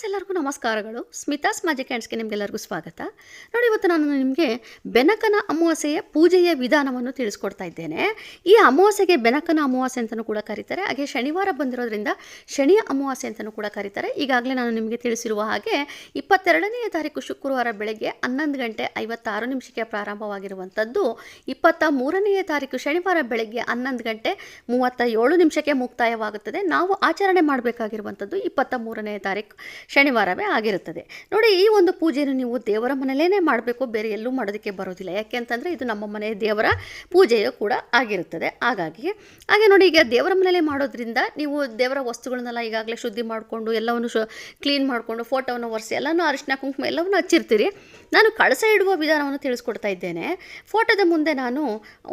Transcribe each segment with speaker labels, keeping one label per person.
Speaker 1: Friends, ಎಲ್ಲರಿಗೂ ನಮಸ್ಕಾರಗಳು. Smitha's magic ಹ್ಯಾಂಡ್ಸ್ಗೆ ನಿಮಗೆಲ್ಲರಿಗೂ ಸ್ವಾಗತ. ನೋಡಿ, ಇವತ್ತು ನಾನು ನಿಮಗೆ ಬೆನಕನ ಅಮಾವಾಸ್ಯೆಯ ಪೂಜೆಯ ವಿಧಾನವನ್ನು ತಿಳಿಸ್ಕೊಡ್ತಾ ಇದ್ದೇನೆ. ಈ ಅಮಾವಾಸ್ಯೆಗೆ ಬೆನಕನ ಅಮಾವಾಸ್ಯೆ ಅಂತಲೂ ಕೂಡ ಕರೀತಾರೆ. ಹಾಗೆ ಶನಿವಾರ ಬಂದಿರೋದ್ರಿಂದ ಶನಿಯ ಅಮಾವಾಸ್ಯೆ ಅಂತಲೂ ಕೂಡ ಕರೀತಾರೆ. ಈಗಾಗಲೇ ನಾನು ನಿಮಗೆ ತಿಳಿಸಿರುವ ಹಾಗೆ ಇಪ್ಪತ್ತೆರಡನೆಯ ತಾರೀಕು ಶುಕ್ರವಾರ ಬೆಳಗ್ಗೆ ಹನ್ನೊಂದು ಗಂಟೆ ಐವತ್ತಾರು ನಿಮಿಷಕ್ಕೆ ಪ್ರಾರಂಭವಾಗಿರುವಂಥದ್ದು, ಇಪ್ಪತ್ತ ಮೂರನೆಯ ತಾರೀಕು ಶನಿವಾರ ಬೆಳಗ್ಗೆ ಹನ್ನೊಂದು ಗಂಟೆ ಮೂವತ್ತ ಏಳು ನಿಮಿಷಕ್ಕೆ ಮುಕ್ತಾಯವಾಗುತ್ತದೆ. ನಾವು ಆಚರಣೆ ಮಾಡಬೇಕಾಗಿರುವಂಥದ್ದು ಇಪ್ಪತ್ತ ಮೂರನೆಯ ತಾರೀಕು ಶನಿವಾರವೇ ಆಗಿರುತ್ತದೆ. ನೋಡಿ, ಈ ಒಂದು ಪೂಜೆಯನ್ನು ನೀವು ದೇವರ ಮನೆಯಲ್ಲೇ ಮಾಡಬೇಕು, ಬೇರೆ ಎಲ್ಲೂ ಮಾಡೋದಕ್ಕೆ ಬರೋದಿಲ್ಲ. ಯಾಕೆ ಅಂತಂದರೆ ಇದು ನಮ್ಮ ಮನೆ ದೇವರ ಪೂಜೆಯೂ ಕೂಡ ಆಗಿರುತ್ತದೆ. ಹಾಗಾಗಿ ಹಾಗೆ ನೋಡಿ, ಈಗ ದೇವರ ಮನೆಯಲ್ಲೇ ಮಾಡೋದ್ರಿಂದ ನೀವು ದೇವರ ವಸ್ತುಗಳನ್ನೆಲ್ಲ ಈಗಾಗಲೇ ಶುದ್ಧಿ ಮಾಡಿಕೊಂಡು, ಎಲ್ಲವನ್ನು ಶು, ಕ್ಲೀನ್ ಮಾಡಿಕೊಂಡು, ಫೋಟೋವನ್ನು ಒರೆಸಿ, ಎಲ್ಲನೂ ಅರಿಶಿನ, ಕುಂಕುಮ ಎಲ್ಲವನ್ನು ಹಚ್ಚಿರ್ತೀರಿ. ನಾನು ಕಳಸ ಇಡುವ ವಿಧಾನವನ್ನು ತಿಳಿಸ್ಕೊಡ್ತಾ ಇದ್ದೇನೆ. ಫೋಟೋದ ಮುಂದೆ ನಾನು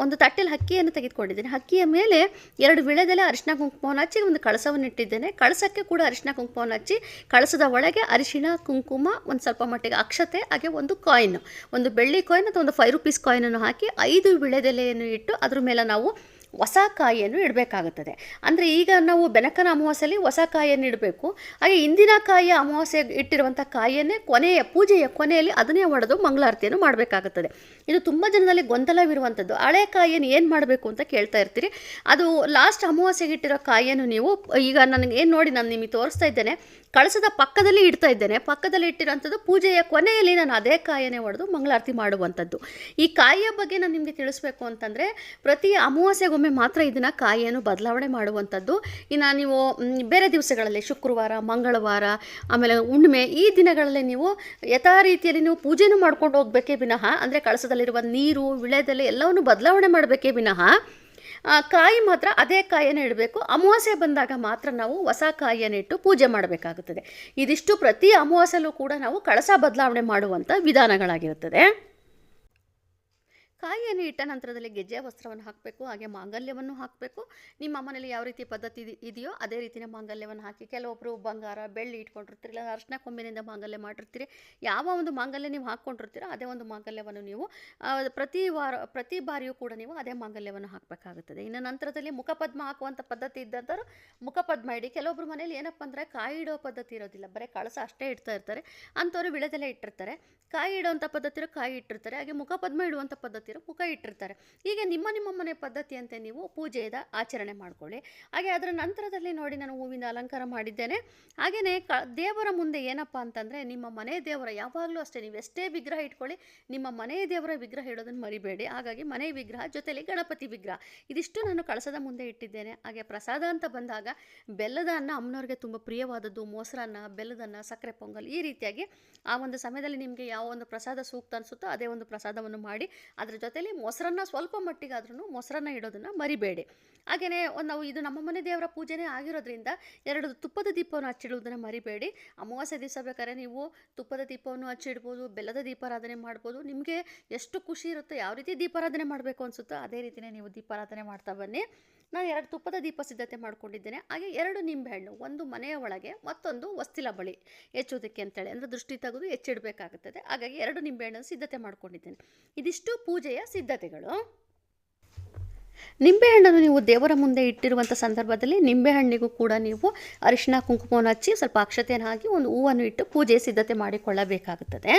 Speaker 1: ಒಂದು ತಟ್ಟೆಲಿ ಹಕ್ಕಿಯನ್ನು ತೆಗೆದುಕೊಂಡಿದ್ದೇನೆ. ಹಕ್ಕಿಯ ಮೇಲೆ ಎರಡು ವಿಳೆದೆಲೆ ಅರಿಶಿನ, ಕುಂಕುಮವನ್ನು ಹಚ್ಚಿ ಒಂದು ಕಳಸವನ್ನು ಇಟ್ಟಿದ್ದೇನೆ ಕಳಸಕ್ಕೆ ಕೂಡ ಅರಿಶಿನ, ಕುಂಕುಮವನ್ನು ಹಚ್ಚಿ, ಕಳಸದ ಒಳಗೆ ಅರಿಶಿನ, ಕುಂಕುಮ, ಒಂದು ಸ್ವಲ್ಪ ಮಟ್ಟಿಗೆ ಅಕ್ಷತೆ, ಹಾಗೆ ಒಂದು ಕಾಯಿನ್ ಒಂದು ಬೆಳ್ಳಿ ಕಾಯಿನ್ ಅಥವಾ ಒಂದು ಫೈವ್ ರುಪೀಸ್ ಕಾಯಿನನ್ನು ಹಾಕಿ ಐದು ವಿಳೆದೆಲೆಯನ್ನು ಇಟ್ಟು ಅದ್ರ ಮೇಲೆ ನಾವು ಹೊಸ ಕಾಯಿಯನ್ನು ಇಡಬೇಕಾಗುತ್ತದೆ. ಅಂದರೆ ಈಗ ನಾವು ಬೆನಕನ ಅಮಾವಾಸ್ಯೆಯಲ್ಲಿ ಹೊಸ ಕಾಯಿಯನ್ನು ಇಡಬೇಕು. ಹಾಗೆ ಇಂದಿನ ಕಾಯಿಯ ಅಮಾವಾಸ್ಯೆ ಇಟ್ಟಿರುವಂಥ ಕಾಯಿಯನ್ನೇ ಕೊನೆಯ, ಪೂಜೆಯ ಕೊನೆಯಲ್ಲಿ ಅದನ್ನೇ ಹೊಡೆದು ಮಂಗಳಾರತಿಯನ್ನು ಮಾಡಬೇಕಾಗುತ್ತದೆ. ಇದು ತುಂಬ ಜನದಲ್ಲಿ ಗೊಂದಲವಿರುವಂಥದ್ದು, ಹಳೆ ಕಾಯಿಯನ್ನು ಏನು ಮಾಡಬೇಕು ಅಂತ ಕೇಳ್ತಾ ಇರ್ತೀರಿ. ಅದು ಲಾಸ್ಟ್ ಅಮಾವಾಸ್ಯೆಗೆ ಇಟ್ಟಿರೋ ಕಾಯಿಯನ್ನು ನೀವು, ಈಗ ನನಗೆ ಏನು ನೋಡಿ ನಾನು ನಿಮಗೆ ತೋರಿಸ್ತಾ ಇದ್ದೇನೆ. ಕಳಸದ ಪಕ್ಕದಲ್ಲಿ ಇಡ್ತಾ ಇದ್ದೇನೆ. ಪಕ್ಕದಲ್ಲಿ ಇಟ್ಟಿರೋಂಥದ್ದು ಪೂಜೆಯ ಕೊನೆಯಲ್ಲಿ ನಾನು ಅದೇ ಕಾಯನ್ನೇ ಹೊಡೆದು ಮಂಗಳಾರತಿ ಮಾಡುವಂಥದ್ದು. ಈ ಕಾಯಿಯ ಬಗ್ಗೆ ನಾನು ನಿಮಗೆ ತಿಳಿಸ್ಬೇಕು ಅಂತಂದರೆ, ಪ್ರತಿ ಅಮಾವಾಸ್ಯೆಗೊಮ್ಮೆ ಮಾತ್ರ ಇದನ್ನು ಕಾಯಿಯನ್ನು ಬದಲಾವಣೆ ಮಾಡುವಂಥದ್ದು. ಇನ್ನು ನೀವು ಬೇರೆ ದಿವಸಗಳಲ್ಲಿ ಶುಕ್ರವಾರ, ಮಂಗಳವಾರ, ಆಮೇಲೆ ಹುಣ್ಣಿಮೆ ಈ ದಿನಗಳಲ್ಲಿ ನೀವು ಯಥಾ ರೀತಿಯಲ್ಲಿ ನೀವು ಪೂಜೆನೂ ಮಾಡ್ಕೊಂಡು ಹೋಗಬೇಕೇ ವಿನಃ, ಅಂದರೆ ಕಳಸದಲ್ಲಿರುವ ನೀರು ವಿಳೆದೆಲೆ ಎಲ್ಲವನ್ನು ಬದಲಾವಣೆ ಮಾಡಬೇಕೇ ವಿನಃ ಕಾಯಿ ಮಾತ್ರ ಅದೇ ಕಾಯಿಯನ್ನು ಇಡಬೇಕು. ಅಮಾವಾಸ್ಯೆ ಬಂದಾಗ ಮಾತ್ರ ನಾವು ಹೊಸ ಕಾಯಿಯನ್ನು ಇಟ್ಟು ಪೂಜೆ ಮಾಡಬೇಕಾಗುತ್ತದೆ. ಇದಿಷ್ಟು ಪ್ರತಿ ಅಮಾವಾಸ್ಯಲ್ಲೂ ಕೂಡ ನಾವು ಕಳಸ ಬದಲಾವಣೆ ಮಾಡುವಂಥ ವಿಧಾನಗಳಾಗಿರುತ್ತದೆ. ಕಾಯಿಯನ್ನು ಇಟ್ಟ ನಂತರದಲ್ಲಿ ಗೆಜ್ಜೆಯ ವಸ್ತ್ರವನ್ನು ಹಾಕಬೇಕು, ಹಾಗೆ ಮಾಂಗಲ್ಯವನ್ನು ಹಾಕಬೇಕು. ನಿಮ್ಮ ಮನೆಯಲ್ಲಿ ಯಾವ ರೀತಿ ಪದ್ಧತಿ ಇದ್- ಇದೆಯೋ ಅದೇ ರೀತಿಯ ಮಾಂಗಲ್ಯವನ್ನು ಹಾಕಿ. ಕೆಲವೊಬ್ಬರು ಬಂಗಾರ, ಬೆಳ್ಳಿ ಇಟ್ಕೊಂಡಿರ್ತೀರಿ ಇಲ್ಲ ಅರ್ಶಿನ ಕೊಂಬಿನಿಂದ ಮಾಂಗಲ್ಯ ಮಾಡಿರ್ತೀರಿ. ಯಾವ ಒಂದು ಮಾಂಗಲ್ಯ ನೀವು ಹಾಕ್ಕೊಂಡಿರ್ತೀರೋ ಅದೇ ಒಂದು ಮಾಂಗಲ್ಯವನ್ನು ನೀವು ಪ್ರತಿ ವಾರ, ಪ್ರತಿ ಬಾರಿಯೂ ಕೂಡ ನೀವು ಅದೇ ಮಾಂಗಲ್ಯವನ್ನು ಹಾಕಬೇಕಾಗುತ್ತದೆ. ಇನ್ನು ನಂತರದಲ್ಲಿ ಮುಖಪದ್ಮ ಹಾಕುವಂಥ ಪದ್ಧತಿ ಇದ್ದಂಥವ್ರು ಮುಖಪದ್ಮ ಇಡಿ. ಕೆಲವೊಬ್ಬರು ಮನೇಲಿ ಏನಪ್ಪ ಅಂದರೆ ಕಾಯಿ ಇಡೋ ಪದ್ಧತಿ ಇರೋದಿಲ್ಲ. ಬರೀ ಕಳಸ ಅಷ್ಟೇ ಇಡ್ತಾ ಇರ್ತಾರೆ. ಅಂಥವ್ರು ವಿಳೆದೆಲೆ ಇಟ್ಟಿರ್ತಾರೆ. ಕಾಯಿ ಇಡುವಂಥ ಪದ್ಧತಿರೋ ಕಾಯಿ ಇಟ್ಟಿರ್ತಾರೆ. ಹಾಗೆ ಮುಖಪದ್ಮ ಇಡುವಂಥ ಪದ್ಧತಿ ಇರೋ ಮುಖ ಇಟ್ಟಿರ್ತಾರೆ. ಹೀಗೆ ನಿಮ್ಮ ನಿಮ್ಮ ಮನೆ ಪದ್ಧತಿಯಂತೆ ನೀವು ಪೂಜೆಯದ ಆಚರಣೆ ಮಾಡ್ಕೊಳ್ಳಿ. ಹಾಗೆ ಅದರ ನಂತರದಲ್ಲಿ ನೋಡಿ ನಾನು ಹೂವಿನ ಅಲಂಕಾರ ಮಾಡಿದ್ದೇನೆ. ಹಾಗೆಯೇ ಕ, ದೇವರ ಮುಂದೆ ಏನಪ್ಪ ಅಂತಂದರೆ ನಿಮ್ಮ ಮನೆ ದೇವರ ಯಾವಾಗಲೂ ಅಷ್ಟೇ, ನೀವು ಎಷ್ಟೇ ವಿಗ್ರಹ ಇಟ್ಕೊಳ್ಳಿ, ನಿಮ್ಮ ಮನೆ ದೇವರ ವಿಗ್ರಹ ಇಡೋದನ್ನು ಮರಿಬೇಡಿ. ಹಾಗಾಗಿ ಮನೆ ವಿಗ್ರಹ ಜೊತೆಯಲ್ಲಿ ಗಣಪತಿ ವಿಗ್ರಹ. ಇದಿಷ್ಟು ನಾನು ಕಳಸದ ಮುಂದೆ ಇಟ್ಟಿದ್ದೇನೆ. ಹಾಗೆ ಪ್ರಸಾದ ಅಂತ ಬಂದಾಗ ಬೆಲ್ಲದ ಅನ್ನ ಅಮ್ಮನವ್ರಿಗೆ ತುಂಬ ಪ್ರಿಯವಾದದ್ದು ಮೊಸರನ್ನ ಬೆಲ್ಲದನ್ನ ಸಕ್ಕರೆ ಪೊಂಗಲ್ ಈ ರೀತಿಯಾಗಿ ಆ ಒಂದು ಸಮಯದಲ್ಲಿ ನಿಮಗೆ ಯಾವ ಒಂದು ಪ್ರಸಾದ ಸೂಕ್ತ ಅನಿಸುತ್ತೋ ಅದೇ ಒಂದು ಪ್ರಸಾದವನ್ನು ಮಾಡಿ ಅದರ ಜೊತೆಲಿ ಮೊಸರನ್ನ ಸ್ವಲ್ಪ ಮಟ್ಟಿಗಾದ್ರೂ ಮೊಸರನ್ನ ಇಡೋದನ್ನು ಮರಿಬೇಡಿ. ಹಾಗೆಯೇ ಒಂದು ನಾವು ಇದು ನಮ್ಮ ಮನೆ ದೇವರ ಪೂಜೆನೇ ಆಗಿರೋದ್ರಿಂದ ಎರಡು ತುಪ್ಪದ ದೀಪವನ್ನು ಹಚ್ಚಿಡುವುದನ್ನು ಮರಿಬೇಡಿ. ಅಮಾವಾಸ್ಯೆ ದಿವಸ ಬೇಕಾದ್ರೆ ನೀವು ತುಪ್ಪದ ದೀಪವನ್ನು ಹಚ್ಚಿಡ್ಬೋದು ಬೆಲ್ಲದ ದೀಪಾರಾಧನೆ ಮಾಡ್ಬೋದು. ನಿಮಗೆ ಎಷ್ಟು ಖುಷಿ ಇರುತ್ತೋ, ಯಾವ ರೀತಿ ದೀಪಾರಾಧನೆ ಮಾಡಬೇಕು ಅನಿಸುತ್ತೋ, ಅದೇ ರೀತಿಯೇ ನೀವು ದೀಪಾರಾಧನೆ ಮಾಡ್ತಾ ಬನ್ನಿ. ನಾನು ಎರಡು ತುಪ್ಪದ ದೀಪ ಸಿದ್ಧತೆ ಮಾಡಿಕೊಂಡಿದ್ದೇನೆ. ಹಾಗೆ ಎರಡು ನಿಂಬೆಹಣ್ಣು, ಒಂದು ಮನೆಯ ಒಳಗೆ, ಮತ್ತೊಂದು ವಸ್ತಿಲ ಬಳಿ ಹೆಚ್ಚೋದಕ್ಕೆ ಅಂತೇಳಿ, ಅಂದರೆ ದೃಷ್ಟಿ ತೆಗೆದು ಹೆಚ್ಚಿಡಬೇಕಾಗುತ್ತದೆ. ಹಾಗಾಗಿ ಎರಡು ನಿಂಬೆಹಣ್ಣನ್ನು ಸಿದ್ಧತೆ ಮಾಡಿಕೊಂಡಿದ್ದೇನೆ. ಇದಿಷ್ಟು ಪೂಜೆಯ ಸಿದ್ಧತೆಗಳು. ನಿಂಬೆಹಣ್ಣನ್ನು ನೀವು ದೇವರ ಮುಂದೆ ಇಟ್ಟಿರುವಂಥ ಸಂದರ್ಭದಲ್ಲಿ ನಿಂಬೆಹಣ್ಣಿಗೂ ಕೂಡ ನೀವು ಅರಿಶಿನ ಕುಂಕುಮವನ್ನು ಹಚ್ಚಿ ಸ್ವಲ್ಪ ಅಕ್ಷತೆಯನ್ನು ಹಾಕಿ ಒಂದು ಹೂವನ್ನು ಇಟ್ಟು ಪೂಜೆ ಸಿದ್ಧತೆ ಮಾಡಿಕೊಳ್ಳಬೇಕಾಗುತ್ತದೆ.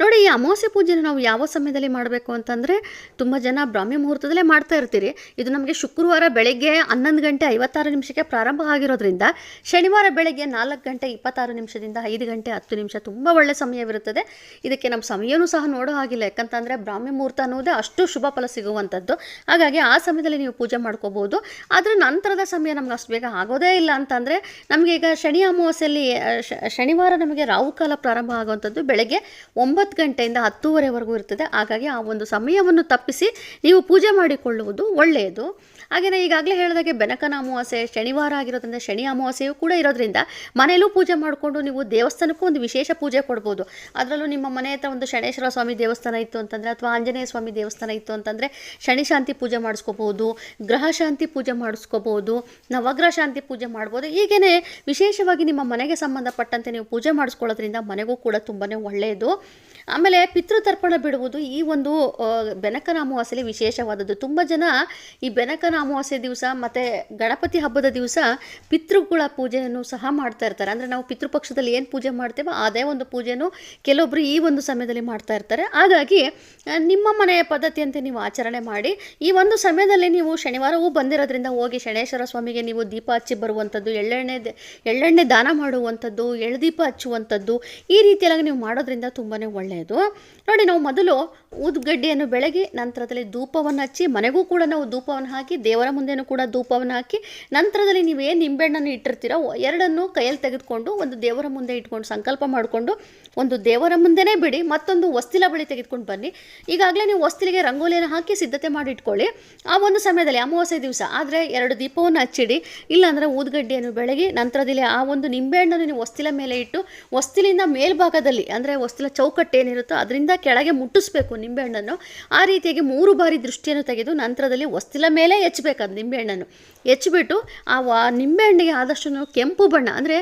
Speaker 1: ನೋಡಿ, ಈ ಅಮಾವಾಸ್ಯೆ ಪೂಜೆನ ನಾವು ಯಾವ ಸಮಯದಲ್ಲಿ ಮಾಡಬೇಕು ಅಂತಂದರೆ, ತುಂಬ ಜನ ಬ್ರಾಹ್ಮಿ ಮುಹೂರ್ತದಲ್ಲೇ ಮಾಡ್ತಾ ಇರ್ತೀರಿ. ಇದು ನಮಗೆ ಶುಕ್ರವಾರ ಬೆಳಗ್ಗೆ ಹನ್ನೊಂದು ಗಂಟೆ ಐವತ್ತಾರು ನಿಮಿಷಕ್ಕೆ ಪ್ರಾರಂಭ ಆಗಿರೋದ್ರಿಂದ, ಶನಿವಾರ ಬೆಳಗ್ಗೆ ನಾಲ್ಕು ಗಂಟೆ ಇಪ್ಪತ್ತಾರು ನಿಮಿಷದಿಂದ ಐದು ಗಂಟೆ ಹತ್ತು ನಿಮಿಷ ತುಂಬ ಒಳ್ಳೆಯ ಸಮಯವಿರುತ್ತದೆ. ಇದಕ್ಕೆ ನಮ್ಮ ಸಮಯವೂ ಸಹ ನೋಡೋ ಹಾಗಿಲ್ಲ. ಯಾಕಂತಂದರೆ ಬ್ರಾಹ್ಮಿ ಮುಹೂರ್ತ ಅನ್ನೋದೇ ಅಷ್ಟು ಶುಭ ಫಲ ಸಿಗುವಂಥದ್ದು. ಹಾಗಾಗಿ ಆ ಸಮಯದಲ್ಲಿ ನೀವು ಪೂಜೆ ಮಾಡ್ಕೋಬೋದು. ಅದರ ನಂತರದ ಸಮಯ ನಮ್ಗೆ ಅಷ್ಟು ಬೇಗ ಆಗೋದೇ ಇಲ್ಲ ಅಂತಂದರೆ, ನಮಗೆ ಈಗ ಶನಿ ಅಮಾವಾಸ್ಯೆಯಲ್ಲಿ ಶ- ಶನಿವಾರ ನಮಗೆ ರಾಹುಕಾಲ ಪ್ರಾರಂಭ ಆಗುವಂಥದ್ದು ಬೆಳಗ್ಗೆ ಒಂಬತ್ತು ಗಂಟೆಯಿಂದ ಹತ್ತೂವರೆವರೆಗೂ ಇರ್ತದೆ. ಹಾಗಾಗಿ ಆ ಒಂದು ಸಮಯವನ್ನು ತಪ್ಪಿಸಿ ನೀವು ಪೂಜೆ ಮಾಡಿಕೊಳ್ಳುವುದು ಒಳ್ಳೆಯದು. ಹಾಗೆಯೇ ಈಗಾಗಲೇ ಹೇಳಿದಾಗೆ ಬೆನಕನ ಅಮಾವಾಸ್ಯೆ, ಶನಿವಾರ ಆಗಿರೋದ್ರಿಂದ ಶನಿ ಅಮಾವಾಸ್ಯೆಯೂ ಕೂಡ ಇರೋದ್ರಿಂದ ಮನೆಯಲ್ಲೂ ಪೂಜೆ ಮಾಡಿಕೊಂಡು ನೀವು ದೇವಸ್ಥಾನಕ್ಕೂ ಒಂದು ವಿಶೇಷ ಪೂಜೆ ಕೊಡ್ಬೋದು. ಅದರಲ್ಲೂ ನಿಮ್ಮ ಮನೆ ಹತ್ರ ಒಂದು ಶನೇಶ್ವರ ಸ್ವಾಮಿ ದೇವಸ್ಥಾನ ಇತ್ತು ಅಂತಂದರೆ ಅಥವಾ ಆಂಜನೇಯ ಸ್ವಾಮಿ ದೇವಸ್ಥಾನ ಇತ್ತು ಅಂತಂದರೆ ಶನಿ ಶಾಂತಿ ಪೂಜೆ ಮಾಡಿಸ್ಕೋಬೋದು ಗ್ರಹ ಶಾಂತಿ ಪೂಜೆ ಮಾಡಿಸ್ಕೋಬೋದು ನವಗ್ರಹ ಶಾಂತಿ ಪೂಜೆ ಮಾಡ್ಬೋದು. ಹೀಗೇ ವಿಶೇಷವಾಗಿ ನಿಮ್ಮ ಮನೆಗೆ ಸಂಬಂಧಪಟ್ಟಂತೆ ನೀವು ಪೂಜೆ ಮಾಡಿಸ್ಕೊಳ್ಳೋದ್ರಿಂದ ಮನೆಗೂ ಕೂಡ ತುಂಬಾ ಒಳ್ಳೆಯದು. ಆಮೇಲೆ ಪಿತೃತರ್ಪಣ ಬಿಡುವುದು ಈ ಒಂದು ಬೆನಕನ ಅಮಾವಾಸ್ಯೆಯಲ್ಲಿ ವಿಶೇಷವಾದದ್ದು. ತುಂಬ ಜನ ಈ ಬೆನಕನ ಅಮಾವಾಸ್ಯೆ ದಿವಸ ಮತ್ತು ಗಣಪತಿ ಹಬ್ಬದ ದಿವಸ ಪಿತೃಗಳ ಪೂಜೆಯನ್ನು ಸಹ ಮಾಡ್ತಾ ಇರ್ತಾರೆ. ಅಂದರೆ ನಾವು ಪಿತೃಪಕ್ಷದಲ್ಲಿ ಏನು ಪೂಜೆ ಮಾಡ್ತೇವೋ ಅದೇ ಒಂದು ಪೂಜೆಯನ್ನು ಕೆಲವೊಬ್ಬರು ಈ ಒಂದು ಸಮಯದಲ್ಲಿ ಮಾಡ್ತಾ ಇರ್ತಾರೆ. ಹಾಗಾಗಿ ನಿಮ್ಮ ಮನೆಯ ಪದ್ಧತಿಯಂತೆ ನೀವು ಆಚರಣೆ ಮಾಡಿ, ಈ ಒಂದು ಸಮಯದಲ್ಲಿ ನೀವು ಶನಿವಾರವೂ ಬಂದಿರೋದ್ರಿಂದ ಹೋಗಿ ಶನೇಶ್ವರ ಸ್ವಾಮಿಗೆ ನೀವು ದೀಪ ಹಚ್ಚಿ ಬರುವಂಥದ್ದು, ಎಳ್ಳೆಣ್ಣೆ ಎಳ್ಳೆಣ್ಣೆ ದಾನ ಮಾಡುವಂಥದ್ದು ಎಳ್ದೀಪ ಹಚ್ಚುವಂಥದ್ದು, ಈ ರೀತಿಯಾಗಿ ನೀವು ಮಾಡೋದ್ರಿಂದ ತುಂಬಾ ಒಳ್ಳೆಯದು ನೋಡಿ, ನಾವು ಮೊದಲು ಊದ್ಗಡ್ಡೆಯನ್ನು ಬೆಳಗಿ, ನಂತರದಲ್ಲಿ ಧೂಪವನ್ನು ಹಚ್ಚಿ, ಮನೆಗೂ ಕೂಡ ನಾವು ಧೂಪವನ್ನು ಹಾಕಿ, ದೇವರ ಮುಂದೆನೂ ಕೂಡ ಧೂಪವನ್ನು ಹಾಕಿ, ನಂತರದಲ್ಲಿ ನೀವು ಏನು ನಿಂಬೆಹಣ್ಣನ್ನು ಇಟ್ಟಿರ್ತೀರೋ, ಎರಡನ್ನು ಕೈಯಲ್ಲಿ ತೆಗೆದುಕೊಂಡು, ಒಂದು ದೇವರ ಮುಂದೆ ಇಟ್ಕೊಂಡು, ಸಂಕಲ್ಪ ಮಾಡಿಕೊಂಡು, ಒಂದು ದೇವರ ಮುಂದೆನೇ ಬಿಡಿ, ಮತ್ತೊಂದು ವಸ್ತಿಲ ಬಳಿ ತೆಗೆದುಕೊಂಡು ಬನ್ನಿ. ಈಗಾಗಲೇ ನೀವು ವಸ್ತಿಲಿಗೆ ರಂಗೋಲಿಯನ್ನು ಹಾಕಿ ಸಿದ್ಧತೆ ಮಾಡಿ ಇಟ್ಕೊಳ್ಳಿ. ಆ ಒಂದು ಸಮಯದಲ್ಲಿ, ಅಮಾವಾಸ್ಯೆ ದಿವಸ, ಆದರೆ ಎರಡು ದೀಪವನ್ನು ಹಚ್ಚಿಡಿ. ಇಲ್ಲಾಂದರೆ ಊದ್ಗಡ್ಡೆಯನ್ನು ಬೆಳಗಿ, ನಂತರದಲ್ಲಿ ಆ ಒಂದು ನಿಂಬೆಹಣ್ಣನ್ನು ನೀವು ವಸ್ತಿಲ ಮೇಲೆ ಇಟ್ಟು ವಸ್ತಿಲಿಂದ ಮೇಲ್ಭಾಗದಲ್ಲಿ, ಅಂದರೆ ವಸ್ತಿಲ ಚೌಕಟ್ಟು ಏನಿರುತ್ತೋ ಅದರಿಂದ ಕೆಳಗೆ ಮುಟ್ಟಿಸ್ಬೇಕು ನಿಂಬೆಹಣ್ಣನ್ನು. ಆ ರೀತಿಯಾಗಿ ಮೂರು ಬಾರಿ ದೃಷ್ಟಿಯನ್ನು ತೆಗೆದು ನಂತರದಲ್ಲಿ ವಸ್ತಿಲ ಮೇಲೆ ಹೆಚ್ಚಬೇಕು ಅದು ನಿಂಬೆಹಣ್ಣನ್ನು. ಹೆಚ್ಚಿಬಿಟ್ಟು ಆ ವಾ ನಿಂಬೆಹಣ್ಣಿಗೆ ಆದಷ್ಟು ಕೆಂಪು ಬಣ್ಣ, ಅಂದರೆ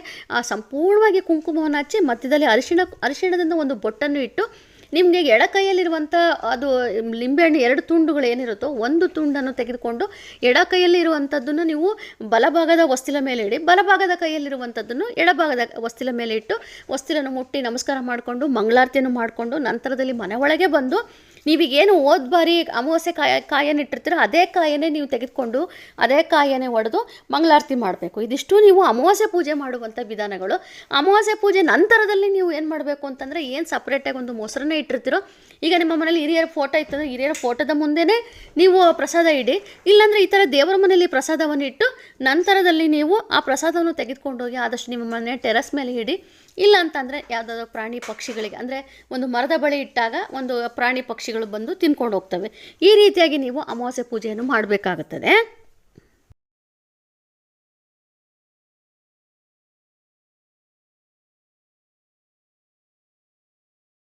Speaker 1: ಸಂಪೂರ್ಣವಾಗಿ ಕುಂಕುಮವನ್ನು ಹಚ್ಚಿ ಮಧ್ಯದಲ್ಲಿ ಅರಿಶಿಣ, ಅರಿಶಿಣದಿಂದ ಒಂದು ಬೊಟ್ಟನ್ನು ಇಟ್ಟು ನಿಮಗೆ ಎಡಕೈಯಲ್ಲಿರುವಂಥ ಅದು ಲಿಂಬೆಹಣ್ಣು ಎರಡು ತುಂಡುಗಳು ಏನಿರುತ್ತೋ ಒಂದು ತುಂಡನ್ನು ತೆಗೆದುಕೊಂಡು ಎಡ ಕೈಯಲ್ಲಿರುವಂಥದ್ದನ್ನು ನೀವು ಬಲಭಾಗದ ವಸ್ತಿಲ ಮೇಲೆ ಇಡಿ, ಬಲಭಾಗದ ಕೈಯಲ್ಲಿರುವಂಥದ್ದನ್ನು ಎಡಭಾಗದ ವಸ್ತಿಲ ಮೇಲೆ ಇಟ್ಟು ವಸ್ತಿಲನ್ನು ಮುಟ್ಟಿ ನಮಸ್ಕಾರ ಮಾಡಿಕೊಂಡು, ಮಂಗಳಾರತಿಯನ್ನು ಮಾಡಿಕೊಂಡು ನಂತರದಲ್ಲಿ ಮನೆ ಒಳಗೆ ಬಂದು ನೀವೀಗೇನು ಹೋದ ಬಾರಿ ಅಮಾವಾಸ್ಯೆ ಕಾಯ ಕಾಯನ್ನು ಇಟ್ಟಿರ್ತೀರೋ ಅದೇ ಕಾಯನ್ನೇ ನೀವು ತೆಗೆದುಕೊಂಡು ಅದೇ ಕಾಯನ್ನೇ ಒಡೆದು ಮಂಗಳಾರತಿ ಮಾಡಬೇಕು. ಇದಿಷ್ಟು ನೀವು ಅಮಾವಾಸ್ಯೆ ಪೂಜೆ ಮಾಡುವಂಥ ವಿಧಾನಗಳು. ಅಮಾವಾಸ್ಯೆ ಪೂಜೆ ನಂತರದಲ್ಲಿ ನೀವು ಏನು ಮಾಡಬೇಕು ಅಂತಂದರೆ ಏನು ಸಪ್ರೇಟಾಗಿ ಒಂದು ಮೊಸರನ್ನೇ ಇಟ್ಟಿರ್ತೀರೋ, ಈಗ ನಿಮ್ಮ ಮನೇಲಿ ಹಿರಿಯರ ಫೋಟೋ ಇತ್ತಂದರೆ ಹಿರಿಯರ ಫೋಟೋದ ಮುಂದೆನೇ ನೀವು ಪ್ರಸಾದ ಇಡಿ. ಇಲ್ಲಾಂದರೆ ಈ ಥರ ದೇವರ ಮನೆಯಲ್ಲಿ ಪ್ರಸಾದವನ್ನು ಇಟ್ಟು ನಂತರದಲ್ಲಿ ನೀವು ಆ ಪ್ರಸಾದವನ್ನು ತೆಗೆದುಕೊಂಡೋಗಿ ಆದಷ್ಟು ನಿಮ್ಮ ಮನೆ ಟೆರಸ್ ಮೇಲೆ ಇಡಿ. ಇಲ್ಲ ಅಂತಂದರೆ ಯಾವುದಾದ್ರು ಪ್ರಾಣಿ ಪಕ್ಷಿಗಳಿಗೆ, ಅಂದರೆ ಒಂದು ಮರದ ಬಳಿ ಇಟ್ಟಾಗ ಒಂದು ಪ್ರಾಣಿ ಪಕ್ಷಿಗಳು ಬಂದು ತಿನ್ಕೊಂಡು ಹೋಗ್ತವೆ. ಈ ರೀತಿಯಾಗಿ ನೀವು ಅಮಾವಾಸ್ಯೆ ಪೂಜೆಯನ್ನು ಮಾಡಬೇಕಾಗುತ್ತದೆ.